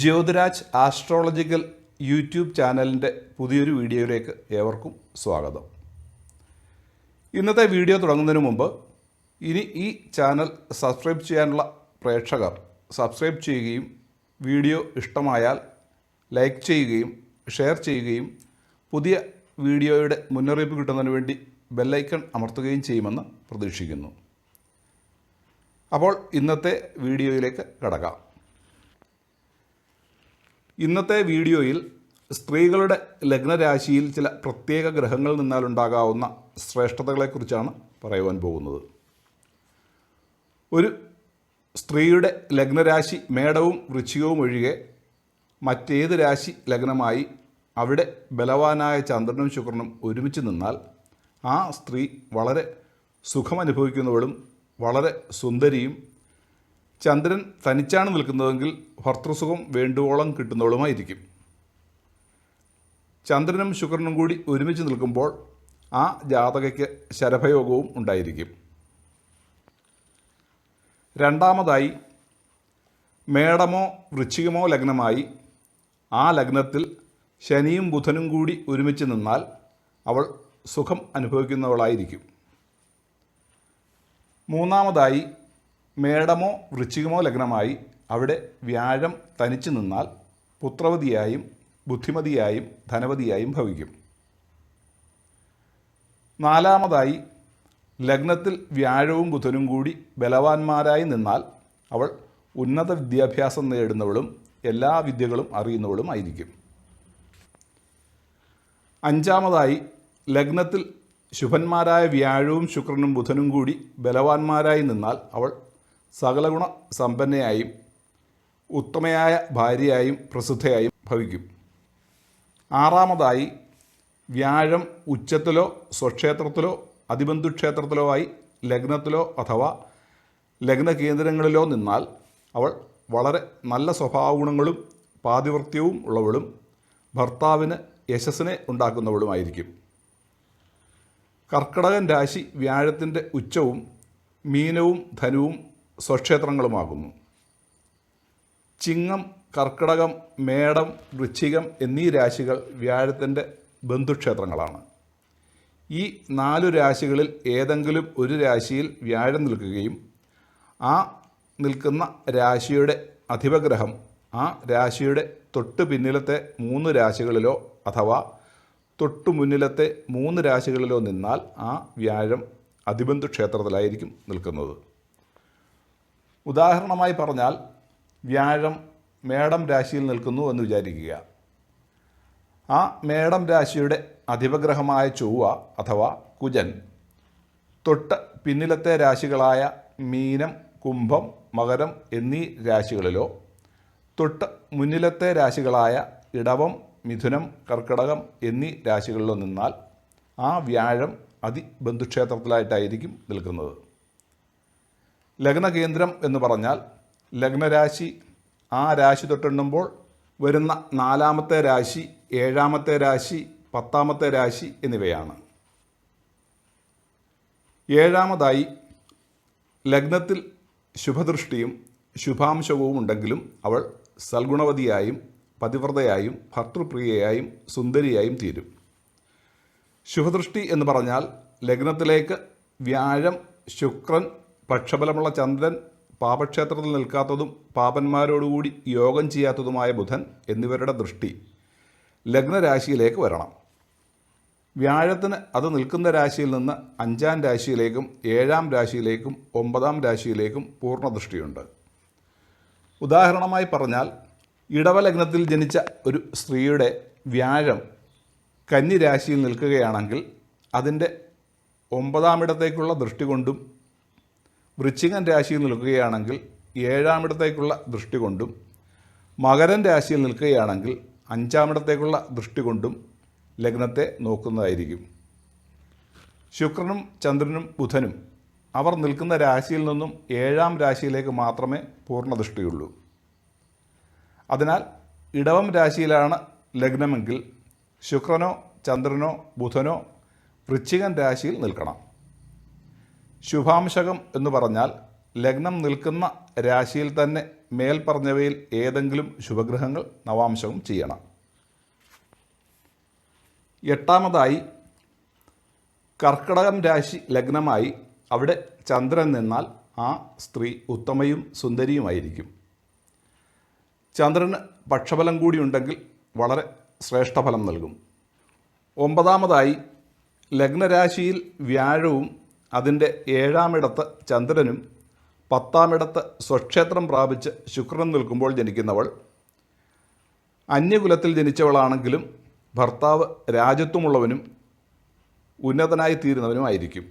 Jyothiraj astrological YouTube ചാനലിന്റെ പുതിയൊരു വീഡിയോയിലേക്ക് ഏവർക്കും സ്വാഗതം. ഇന്നത്തെ വീഡിയോ തുടങ്ങുന്നതിന് മുമ്പ് ഇനി ഈ ചാനൽ സബ്സ്ക്രൈബ് ചെയ്യാനുള്ള പ്രേക്ഷകർ സബ്സ്ക്രൈബ് ചെയ്യുകയും വീഡിയോ ഇഷ്ടമായാൽ ലൈക്ക് ചെയ്യുകയും ഷെയർ ചെയ്യുകയും പുതിയ വീഡിയോയുടെ മുന്നറിയിപ്പ് കിട്ടുന്നതിന് വേണ്ടി ബെല്ലൈക്കൺ അമർത്തുകയും ചെയ്യുമെന്ന് പ്രതീക്ഷിക്കുന്നു. അപ്പോൾ ഇന്നത്തെ വീഡിയോയിലേക്ക് കടക്കാം. ഇന്നത്തെ വീഡിയോയിൽ സ്ത്രീകളുടെ ലഗ്നരാശിയിൽ ചില പ്രത്യേക ഗ്രഹങ്ങളിൽ നിന്നാലുണ്ടാകാവുന്ന ശ്രേഷ്ഠതകളെക്കുറിച്ചാണ് പറയുവാൻ പോകുന്നത്. ഒരു സ്ത്രീയുടെ ലഗ്നരാശി മേടവും വൃശ്ചികവും ഒഴികെ മറ്റേത് രാശി ലഗ്നമായി അവിടെ ബലവാനായ ചന്ദ്രനും ശുക്രനും ഒരുമിച്ച് നിന്നാൽ ആ സ്ത്രീ വളരെ സുഖമനുഭവിക്കുന്നവളും വളരെ സുന്ദരിയും ചന്ദ്രൻ തനിച്ചാണ് നിൽക്കുന്നതെങ്കിൽ ഭർത്തൃസുഖം വേണ്ടുവോളം കിട്ടുന്നവളുമായിരിക്കും. ചന്ദ്രനും ശുക്രനും കൂടി ഒരുമിച്ച് നിൽക്കുമ്പോൾ ആ ജാതകയ്ക്ക് ശരഭയോഗവും ഉണ്ടായിരിക്കും. രണ്ടാമതായി മേടമോ വൃശ്ചികമോ ലഗ്നമായി ആ ലഗ്നത്തിൽ ശനിയും ബുധനും കൂടി ഒരുമിച്ച് നിന്നാൽ അവൾ സുഖം അനുഭവിക്കുന്നവളായിരിക്കും. മൂന്നാമതായി മേടമോ വൃശ്ചികമോ ലഗ്നമായി അവിടെ വ്യാഴം തനിച്ചു നിന്നാൽ പുത്രവതിയായും ബുദ്ധിമതിയായും ധനവതിയായും ഭവിക്കും. നാലാമതായി ലഗ്നത്തിൽ വ്യാഴവും ബുധനും കൂടി ബലവാന്മാരായി നിന്നാൽ അവൾ ഉന്നത വിദ്യാഭ്യാസം നേടുന്നവളും എല്ലാ വിദ്യകളും അറിയുന്നവളും ആയിരിക്കും. അഞ്ചാമതായി ലഗ്നത്തിൽ ശുഭന്മാരായ വ്യാഴവും ശുക്രനും ബുധനും കൂടി ബലവാന്മാരായി നിന്നാൽ അവൾ സകലഗുണ സമ്പന്നയായും ഉത്തമയായ ഭാര്യയായും പ്രസിദ്ധയായും ഭവിക്കും. ആറാമതായി വ്യാഴം ഉച്ചത്തിലോ സ്വക്ഷേത്രത്തിലോ അതിബന്ധുക്ഷേത്രത്തിലോ ആയി ലഗ്നത്തിലോ അഥവാ ലഗ്ന കേന്ദ്രങ്ങളിലോ നിന്നാൽ അവൾ വളരെ നല്ല സ്വഭാവഗുണങ്ങളും പാതിവൃത്യവും ഉള്ളവളും ഭർത്താവിന് യശസ്സിനെ ഉണ്ടാക്കുന്നവളുമായിരിക്കും. കർക്കടകൻ രാശി വ്യാഴത്തിന്റെ ഉച്ചവും മീനവും ധനുവും സ്വക്ഷേത്രങ്ങളുമാകുന്നു. ചിങ്ങം കർക്കിടകം മേടം വൃശ്ചികം എന്നീ രാശികൾ വ്യാഴത്തിന്റെ ബന്ധുക്ഷേത്രങ്ങളാണ്. ഈ നാലു രാശികളിൽ ഏതെങ്കിലും ഒരു രാശിയിൽ വ്യാഴം നിൽക്കുകയും ആ നിൽക്കുന്ന രാശിയുടെ അധിപഗ്രഹം ആ രാശിയുടെ തൊട്ട് പിന്നിലത്തെ മൂന്ന് രാശികളിലോ അഥവാ തൊട്ടു മുന്നിലത്തെ മൂന്ന് രാശികളിലോ നിന്നാൽ ആ വ്യാഴം അതിബന്ധു ക്ഷേത്രത്തിലായിരിക്കും നിൽക്കുന്നത്. ഉദാഹരണമായി പറഞ്ഞാൽ വ്യാഴം മേടം രാശിയിൽ നിൽക്കുന്നു എന്ന് വിചാരിക്കുക. ആ മേടം രാശിയുടെ അധിപഗ്രഹമായ ചൊവ്വ അഥവാ കുജൻ തൊട്ട് പിന്നിലത്തെ രാശികളായ മീനം കുംഭം മകരം എന്നീ രാശികളിലോ തൊട്ട് മുന്നിലത്തെ രാശികളായ ഇടവം മിഥുനം കർക്കിടകം എന്നീ രാശികളിലോ നിന്നാൽ ആ വ്യാഴം അതിബന്ധുക്ഷേത്രത്തിലായിട്ടായിരിക്കും നിൽക്കുന്നത്. ലഗ്നകേന്ദ്രം എന്ന് പറഞ്ഞാൽ ലഗ്നരാശി ആ രാശി തൊട്ടെണ്ണുമ്പോൾ വരുന്ന നാലാമത്തെ രാശി ഏഴാമത്തെ രാശി പത്താമത്തെ രാശി എന്നിവയാണ്. ഏഴാമതായി ലഗ്നത്തിൽ ശുഭദൃഷ്ടിയും ശുഭാംശവും ഉണ്ടെങ്കിലും അവൾ സൽഗുണവതിയായും പതിവ്രതയായും ഭർത്തൃപ്രിയയായും സുന്ദരിയായും തീരും. ശുഭദൃഷ്ടി എന്ന് പറഞ്ഞാൽ ലഗ്നത്തിലേക്ക് വ്യാഴം ശുക്രൻ പക്ഷബലമുള്ള ചന്ദ്രൻ പാപക്ഷേത്രത്തിൽ നിൽക്കാത്തതും പാപന്മാരോടുകൂടി യോഗം ചെയ്യാത്തതുമായ ബുധൻ എന്നിവരുടെ ദൃഷ്ടി ലഗ്നരാശിയിലേക്ക് വരണം. വ്യാഴത്തിന് അത് നിൽക്കുന്ന രാശിയിൽ നിന്ന് അഞ്ചാം രാശിയിലേക്കും ഏഴാം രാശിയിലേക്കും ഒമ്പതാം രാശിയിലേക്കും പൂർണ ദൃഷ്ടിയുണ്ട് ഉദാഹരണമായി പറഞ്ഞാൽ ഇടവലഗ്നത്തിൽ ജനിച്ച ഒരു സ്ത്രീയുടെ വ്യാഴം കന്നി രാശിയിൽ നിൽക്കുകയാണെങ്കിൽ അതിന്റെ ഒമ്പതാമിടത്തേക്കുള്ള ദൃഷ്ടി കൊണ്ടും വൃശ്ചികൻ രാശിയിൽ നിൽക്കുകയാണെങ്കിൽ ഏഴാമിടത്തേക്കുള്ള ദൃഷ്ടി കൊണ്ടും മകരൻ രാശിയിൽ നിൽക്കുകയാണെങ്കിൽ അഞ്ചാമിടത്തേക്കുള്ള ദൃഷ്ടി കൊണ്ടും ലഗ്നത്തെ നോക്കുന്നതായിരിക്കും. ശുക്രനും ചന്ദ്രനും ബുധനും അവർ നിൽക്കുന്ന രാശിയിൽ നിന്നും ഏഴാം രാശിയിലേക്ക് മാത്രമേ പൂർണ ദൃഷ്ടിയുള്ളൂ അതിനാൽ ഇടവം രാശിയിലാണ് ലഗ്നമെങ്കിൽ ശുക്രനോ ചന്ദ്രനോ ബുധനോ വൃശ്ചികൻ രാശിയിൽ നിൽക്കണം. ശുഭാംശകം എന്ന് പറഞ്ഞാൽ ലഗ്നം നിൽക്കുന്ന രാശിയിൽ തന്നെ മേൽ പറഞ്ഞവയിൽ ഏതെങ്കിലും ശുഭഗ്രഹങ്ങൾ നവാംശകം ചെയ്യണം. എട്ടാമതായി കർക്കടകം രാശി ലഗ്നമായി അവിടെ ചന്ദ്രൻ നിന്നാൽ ആ സ്ത്രീ ഉത്തമയും സുന്ദരിയുമായിരിക്കും. ചന്ദ്രന് പക്ഷഫലം കൂടിയുണ്ടെങ്കിൽ വളരെ ശ്രേഷ്ഠഫലം നൽകും. ഒമ്പതാമതായി ലഗ്നരാശിയിൽ വ്യാഴവും അതിന്റെ ഏഴാമിടത്ത് ചന്ദ്രനും പത്താമിടത്ത് സ്വക്ഷേത്രം പ്രാപിച്ച് ശുക്രൻ നിൽക്കുമ്പോൾ ജനിക്കുന്നവൾ. അന്യകുലത്തിൽ ജനിച്ചവളാണെങ്കിലും ഭർത്താവ് രാജ്യത്വമുള്ളവനും ഉന്നതനായി തീരുന്നവനുമായിരിക്കും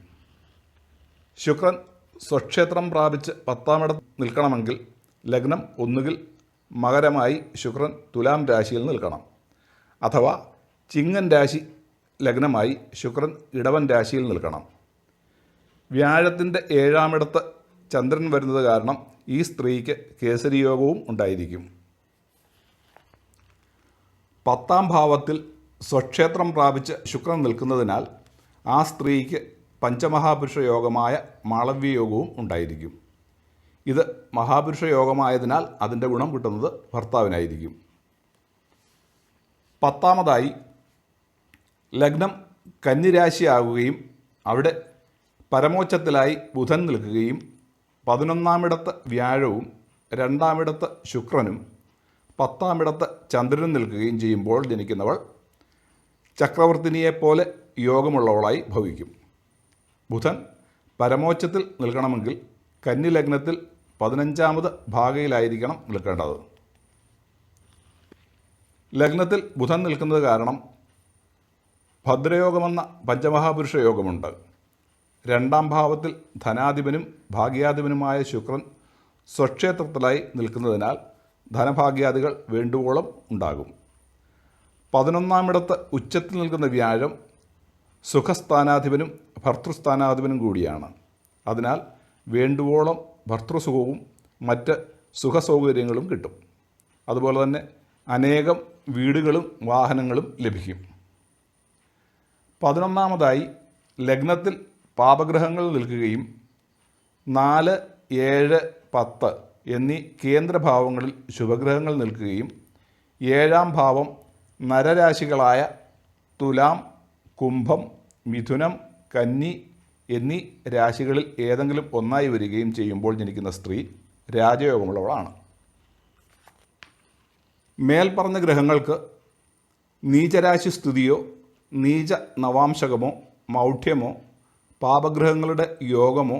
ശുക്രൻ സ്വക്ഷേത്രം പ്രാപിച്ച് പത്താമിടത്ത് നിൽക്കണമെങ്കിൽ ലഗ്നം ഒന്നുകിൽ മകരമായി ശുക്രൻ തുലാം രാശിയിൽ നിൽക്കണം. അഥവാ ചിങ്ങൻ രാശി ലഗ്നമായി ശുക്രൻ ഇടവൻ രാശിയിൽ നിൽക്കണം. വ്യാഴത്തിന്റെ ഏഴാമിടത്ത് ചന്ദ്രൻ വരുന്നത് കാരണം ഈ സ്ത്രീക്ക് കേസരി യോഗവും ഉണ്ടായിരിക്കും. പത്താം ഭാവത്തിൽ സ്വക്ഷേത്രം പ്രാപിച്ച് ശുക്രൻ നിൽക്കുന്നതിനാൽ ആ സ്ത്രീക്ക് പഞ്ചമഹാപുരുഷ യോഗമായ മാളവ്യ യോഗവും ഉണ്ടായിരിക്കും. ഇത് മഹാപുരുഷ യോഗമായതിനാൽ അതിന്റെ ഗുണം കിട്ടുന്നത് ഭർത്താവിനായിരിക്കും. പത്താമതായി ലഗ്നം കന്നിരാശിയാകുകയും അവിടെ പരമോച്ചത്തിലായി ബുധൻ നിൽക്കുകയും പതിനൊന്നാമിടത്ത് വ്യാഴവും രണ്ടാമിടത്ത് ശുക്രനും പത്താമിടത്ത് ചന്ദ്രനും നിൽക്കുകയും ചെയ്യുമ്പോൾ ജനിക്കുന്നവൾ ചക്രവർത്തിനിയെപ്പോലെ യോഗമുള്ളവളായി ഭവിക്കും. ബുധൻ പരമോച്ചത്തിൽ നിൽക്കണമെങ്കിൽ കന്നി ലഗ്നത്തിൽ പതിനഞ്ചാമത് ഭാഗയിലായിരിക്കണം നിൽക്കേണ്ടത്. ലഗ്നത്തിൽ ബുധൻ നിൽക്കുന്നത് കാരണം ഭദ്രയോഗമെന്ന പഞ്ചമഹാപുരുഷ യോഗമുണ്ട് രണ്ടാം ഭാവത്തിൽ ധനാധിപനും ഭാഗ്യാധിപനുമായ ശുക്രൻ സ്വക്ഷേത്രത്തിലായി നിൽക്കുന്നതിനാൽ ധനഭാഗ്യാദികൾ വേണ്ടുവോളം ഉണ്ടാകും. പതിനൊന്നാമിടത്ത് ഉച്ചത്തിൽ നിൽക്കുന്ന വ്യാഴം സുഖസ്ഥാനാധിപനും ഭർത്തൃസ്ഥാനാധിപനും കൂടിയാണ്. അതിനാൽ വേണ്ടുവോളം ഭർത്തൃസുഖവും മറ്റ് സുഖസൗകര്യങ്ങളും കിട്ടും. അതുപോലെ തന്നെ അനേകം വീടുകളും വാഹനങ്ങളും ലഭിക്കും. പതിനൊന്നാമതായി ലഗ്നത്തിൽ പാപഗ്രഹങ്ങൾ നിൽക്കുകയും നാല് ഏഴ് പത്ത് എന്നീ കേന്ദ്രഭാവങ്ങളിൽ ശുഭഗ്രഹങ്ങൾ നിൽക്കുകയും ഏഴാം ഭാവം നരരാശികളായ തുലാം കുംഭം മിഥുനം കന്നി എന്നീ രാശികളിൽ ഏതെങ്കിലും ഒന്നായി വരികയും ചെയ്യുമ്പോൾ ജനിക്കുന്ന സ്ത്രീ രാജയോഗമുള്ളവളാണ്. മേൽപ്പറഞ്ഞ ഗ്രഹങ്ങൾക്ക് നീചരാശി സ്തുതിയോ നീച നവാംശകമോ മൗഢ്യമോ പാപഗ്രഹങ്ങളുടെ യോഗമോ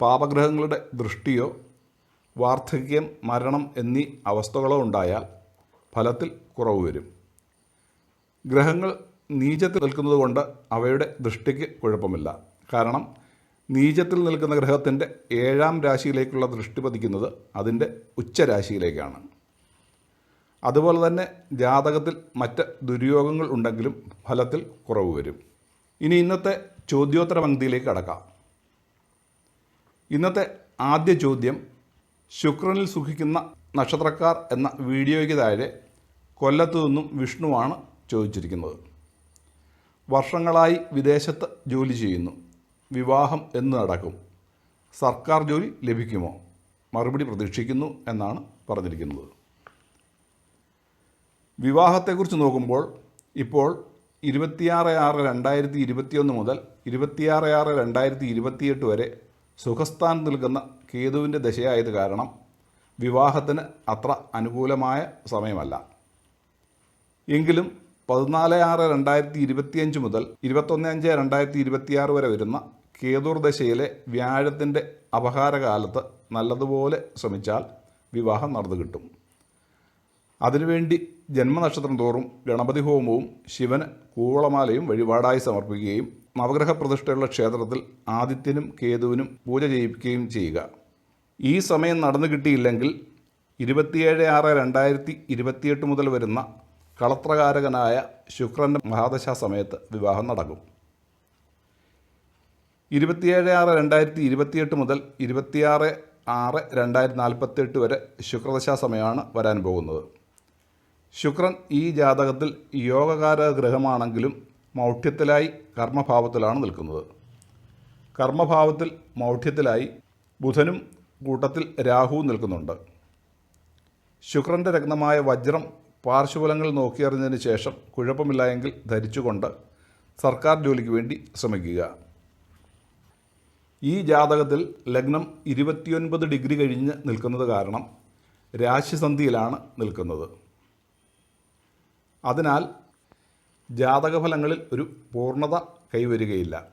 പാപഗ്രഹങ്ങളുടെ ദൃഷ്ടിയോ വാർദ്ധക്യം മരണം എന്നീ അവസ്ഥകളോ ഉണ്ടായാൽ ഫലത്തിൽ കുറവ് വരും. ഗ്രഹങ്ങൾ നീചത്തിൽ നിൽക്കുന്നത് കൊണ്ട് അവയുടെ ദൃഷ്ടിക്ക് കുഴപ്പമില്ല. കാരണം നീചത്തിൽ നിൽക്കുന്ന ഗ്രഹത്തിന്റെ ഏഴാം രാശിയിലേക്കുള്ള ദൃഷ്ടി പതിക്കുന്നത് അതിന്റെ ഉച്ചരാശിയിലേക്കാണ്. അതുപോലെ തന്നെ ജാതകത്തിൽ മറ്റ് ദുര്യോഗങ്ങൾ ഉണ്ടെങ്കിലും ഫലത്തിൽ കുറവ് വരും. ഇനി ഇന്നത്തെ ചോദ്യോത്തര പങ്ക്തിയിലേക്ക് കടക്കാം. ഇന്നത്തെ ആദ്യ ചോദ്യം ശുക്രനിൽ സുഖിക്കുന്ന നക്ഷത്രക്കാർ എന്ന വീഡിയോയ്ക്ക് താഴെ കൊല്ലത്തു നിന്നും വിഷ്ണുവാണ് ചോദിച്ചിരിക്കുന്നത്. വർഷങ്ങളായി വിദേശത്ത് ജോലി ചെയ്യുന്നു. വിവാഹം എന്ന് നടക്കും. സർക്കാർ ജോലി ലഭിക്കുമോ? മറുപടി പ്രതീക്ഷിക്കുന്നു എന്നാണ് പറഞ്ഞിരിക്കുന്നത്. വിവാഹത്തെക്കുറിച്ച് നോക്കുമ്പോൾ ഇപ്പോൾ ഇരുപത്തിയാറ് ആറ് രണ്ടായിരത്തി ഇരുപത്തിയൊന്ന് മുതൽ ഇരുപത്തിയാറ് ആറ് രണ്ടായിരത്തി ഇരുപത്തിയെട്ട് വരെ സുഖസ്ഥാൻ നിൽക്കുന്ന കേതുവിന്റെ ദശയായത് കാരണം വിവാഹത്തിന് അത്ര അനുകൂലമായ സമയമല്ല. എങ്കിലും പതിനാല് ആറ് രണ്ടായിരത്തി ഇരുപത്തിയഞ്ച് മുതൽ ഇരുപത്തൊന്ന് അഞ്ച് രണ്ടായിരത്തി ഇരുപത്തിയാറ് വരെ വരുന്ന കേതുർ ദശയിലെ വ്യാഴത്തിന്റെ അപഹാരകാലത്ത് നല്ലതുപോലെ ശ്രമിച്ചാൽ വിവാഹം നടന്നു കിട്ടും. അതിനുവേണ്ടി ജന്മനക്ഷത്രം തോറും ഗണപതി ഹോമവും ശിവന് കൂവളമാലയും വഴിപാടായി സമർപ്പിക്കുകയും നവഗ്രഹ പ്രതിഷ്ഠയുള്ള ക്ഷേത്രത്തിൽ ആദിത്യനും കേതുവിനും പൂജ ചെയ്യിപ്പിക്കുകയും ചെയ്യുക. ഈ സമയം നടന്നു കിട്ടിയില്ലെങ്കിൽ ഇരുപത്തിയേഴ് ആറ് രണ്ടായിരത്തി ഇരുപത്തിയെട്ട് മുതൽ വരുന്ന കളത്രകാരകനായ ശുക്രന്റെ മഹാദശ സമയത്ത് വിവാഹം നടക്കും. ഇരുപത്തിയേഴ് ആറ് രണ്ടായിരത്തി ഇരുപത്തിയെട്ട് മുതൽ ഇരുപത്തിയാറ് ആറ് രണ്ടായിരത്തി നാൽപ്പത്തെട്ട് വരെ ശുക്രദശ സമയമാണ് വരാൻ പോകുന്നത്. ശുക്രൻ ഈ ജാതകത്തിൽ യോഗകാര ഗ്രഹമാണെങ്കിലും മൗഢ്യത്തിലായി കർമ്മഭാവത്തിലാണ് നിൽക്കുന്നത്. കർമ്മഭാവത്തിൽ മൗഢ്യത്തിലായി ബുധനും കൂട്ടത്തിൽ രാഹുവും നിൽക്കുന്നുണ്ട്. ശുക്രന്റെ രത്നമായ വജ്രം പാർശ്വഫലങ്ങൾ നോക്കിയറിഞ്ഞതിന് ശേഷം കുഴപ്പമില്ല എങ്കിൽ ധരിച്ചുകൊണ്ട് സർക്കാർ ജോലിക്ക് വേണ്ടി ശ്രമിക്കുക. ഈ ജാതകത്തിൽ ലഗ്നം ഇരുപത്തിയൊൻപത് ഡിഗ്രി കഴിഞ്ഞ് നിൽക്കുന്നത് കാരണം രാശിസന്ധിയിലാണ് നിൽക്കുന്നത്. അതിനാൽ ജാതകഫലങ്ങളിൽ ഒരു പൂർണത കൈവരികയില്ല.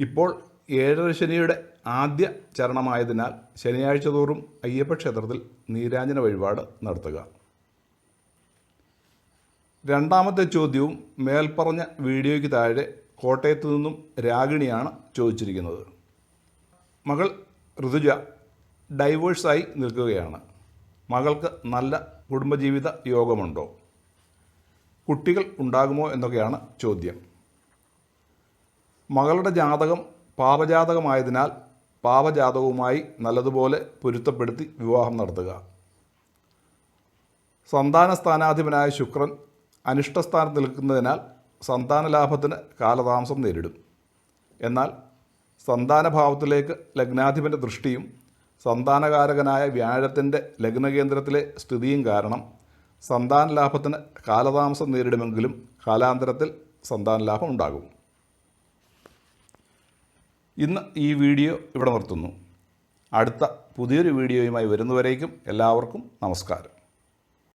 ഇപ്പോൾ ഏഴര ശനിയുടെ ആദ്യ ചരണമായതിനാൽ ശനിയാഴ്ച തോറും അയ്യപ്പ ക്ഷേത്രത്തിൽ നീരാഞ്ജന വഴിപാട് നടത്തുക. രണ്ടാമത്തെ ചോദ്യവും മേൽപ്പറഞ്ഞ വീഡിയോയ്ക്ക് താഴെ കോട്ടയത്തു നിന്നും രാഗിണിയാണ് ചോദിച്ചിരിക്കുന്നത്. മകൾ ഋതുജ ഡൈവേഴ്സായി നിൽക്കുകയാണ്. മകൾക്ക് നല്ല കുടുംബജീവിത യോഗമുണ്ടോ? കുട്ടികൾ ഉണ്ടാകുമോ എന്നൊക്കെയാണ് ചോദ്യം. മകളുടെ ജാതകം പാപജാതകമായതിനാൽ പാപജാതകവുമായി നല്ലതുപോലെ പൊരുത്തപ്പെടുത്തി വിവാഹം നടത്തുക. സന്താന സ്ഥാനാധിപനായ ശുക്രൻ അനിഷ്ടസ്ഥാനത്ത് നിൽക്കുന്നതിനാൽ സന്താന ലാഭത്തിന് കാലതാമസം നേരിടും. എന്നാൽ സന്താനഭാവത്തിലേക്ക് ലഗ്നാധിപന്റെ ദൃഷ്ടിയും സന്താനകാരകനായ വ്യാഴത്തിന്റെ ലഗ്നകേന്ദ്രത്തിലെ സ്ഥിതിയും കാരണം സന്താന ലാഭത്തിന് കാലതാമസം നേരിടുമെങ്കിലും കാലാന്തരത്തിൽ സന്താന ലാഭം ഉണ്ടാകും. ഇന്ന് ഈ വീഡിയോ ഇവിടെ നിർത്തുന്നു. അടുത്ത പുതിയൊരു വീഡിയോയുമായി വരുന്നവരേക്കും എല്ലാവർക്കും നമസ്കാരം.